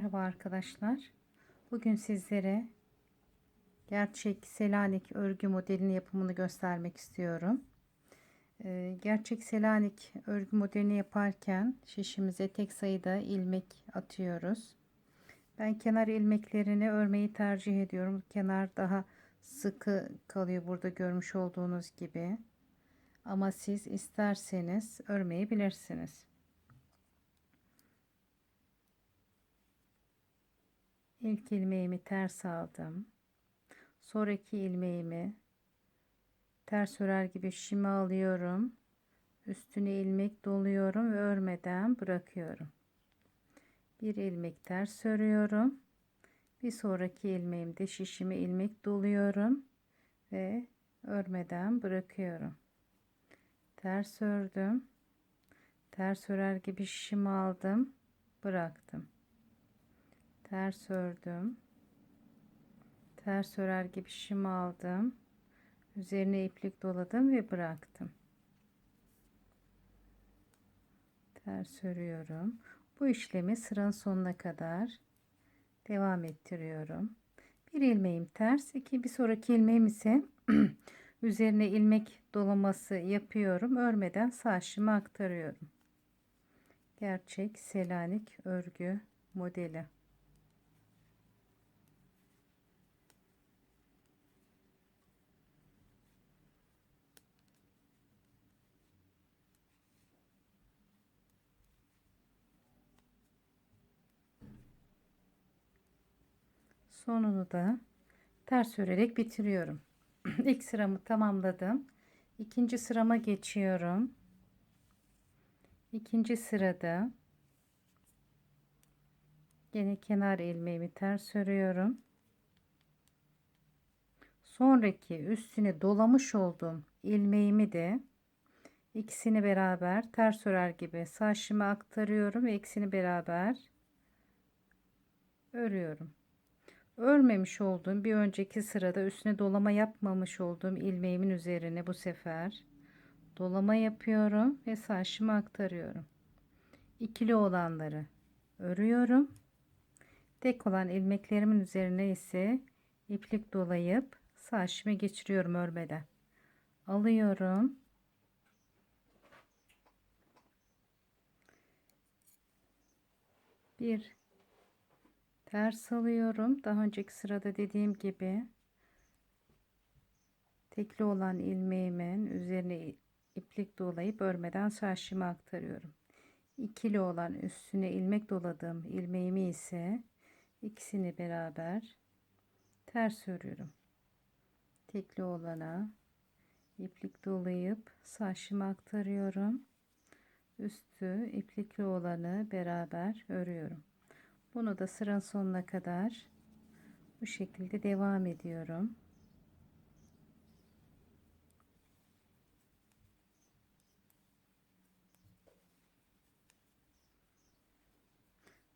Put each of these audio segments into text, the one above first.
Merhaba arkadaşlar. Bugün sizlere gerçek Selanik örgü modelini yapımını göstermek istiyorum. Ee, gerçek Selanik örgü modelini yaparken şişimize tek sayıda ilmek atıyoruz. Ben kenar ilmeklerini örmeyi tercih ediyorum. Kenar daha sıkı kalıyor burada görmüş olduğunuz gibi. Ama siz isterseniz örmeyi İlk ilmeğimi ters aldım. Sonraki ilmeğimi ters örer gibi şişime alıyorum. Üstüne ilmek doluyorum ve örmeden bırakıyorum. Bir ilmek ters örüyorum. Bir sonraki ilmeğimde şişime ilmek doluyorum ve örmeden bırakıyorum. Ters ördüm. Ters örer gibi şişimi aldım, bıraktım ters ördüm ters örer gibi şişimi aldım. Üzerine iplik doladım ve bıraktım. Ters örüyorum bu işlemi sıranın sonuna kadar devam ettiriyorum. Bir ilmeğim ters iki bir sonraki ilmeğim ise üzerine ilmek dolaması yapıyorum. Örmeden sağ şişimi aktarıyorum. Gerçek selanik örgü modeli sonunu da ters örerek bitiriyorum. İlk sıramı tamamladım. İkinci sırama geçiyorum. İkinci sırada yine kenar ilmeğimi ters örüyorum. Sonraki üstüne dolamış olduğum ilmeğimi de ikisini beraber ters örer gibi sağ aktarıyorum ve ikisini beraber örüyorum örmemiş olduğum bir önceki sırada üstüne dolama yapmamış olduğum ilmeğimin üzerine bu sefer dolama yapıyorum ve saçımı aktarıyorum. İkili olanları örüyorum. Tek olan ilmeklerimin üzerine ise iplik dolayıp saçımı geçiriyorum örmeden. Alıyorum. Bir ters alıyorum. Daha önceki sırada dediğim gibi tekli olan ilmeğimin üzerine iplik dolayıp örmeden saçımı aktarıyorum. İkili olan üstüne ilmek doladığım ilmeğimi ise ikisini beraber ters örüyorum. Tekli olana iplik dolayıp saçımı aktarıyorum. Üstü iplikli olanı beraber örüyorum bunu da sıranın sonuna kadar bu şekilde devam ediyorum.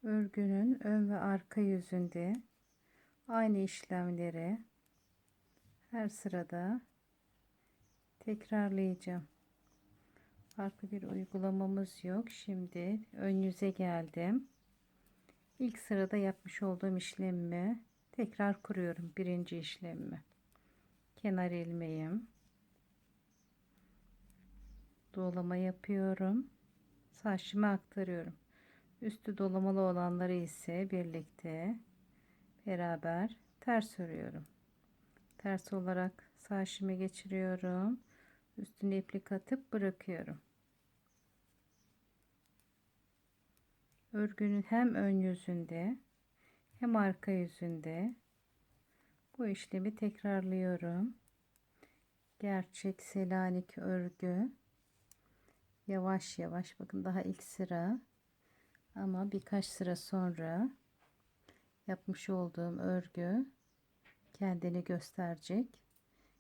Örgünün ön ve arka yüzünde aynı işlemleri her sırada tekrarlayacağım. Farklı bir uygulamamız yok. Şimdi ön yüze geldim. İlk sırada yapmış olduğum işlemimi tekrar kuruyorum. Birinci işlemimi. Kenar ilmeğim. Dolama yapıyorum. Saçımı aktarıyorum. Üstü dolamalı olanları ise birlikte beraber ters örüyorum. Ters olarak saçımı geçiriyorum. Üstüne iplik atıp bırakıyorum. Örgünün hem ön yüzünde hem arka yüzünde bu işlemi tekrarlıyorum. Gerçek Selanik örgü yavaş yavaş bakın daha ilk sıra ama birkaç sıra sonra yapmış olduğum örgü kendini gösterecek.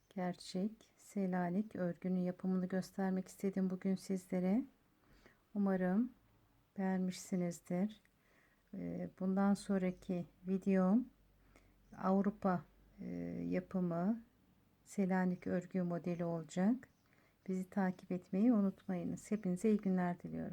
Gerçek Selanik örgünün yapımını göstermek istedim bugün sizlere. Umarım beğenmişsinizdir. Ee, bundan sonraki videom Avrupa e, yapımı Selanik örgü modeli olacak. Bizi takip etmeyi unutmayınız. Hepinize iyi günler diliyorum.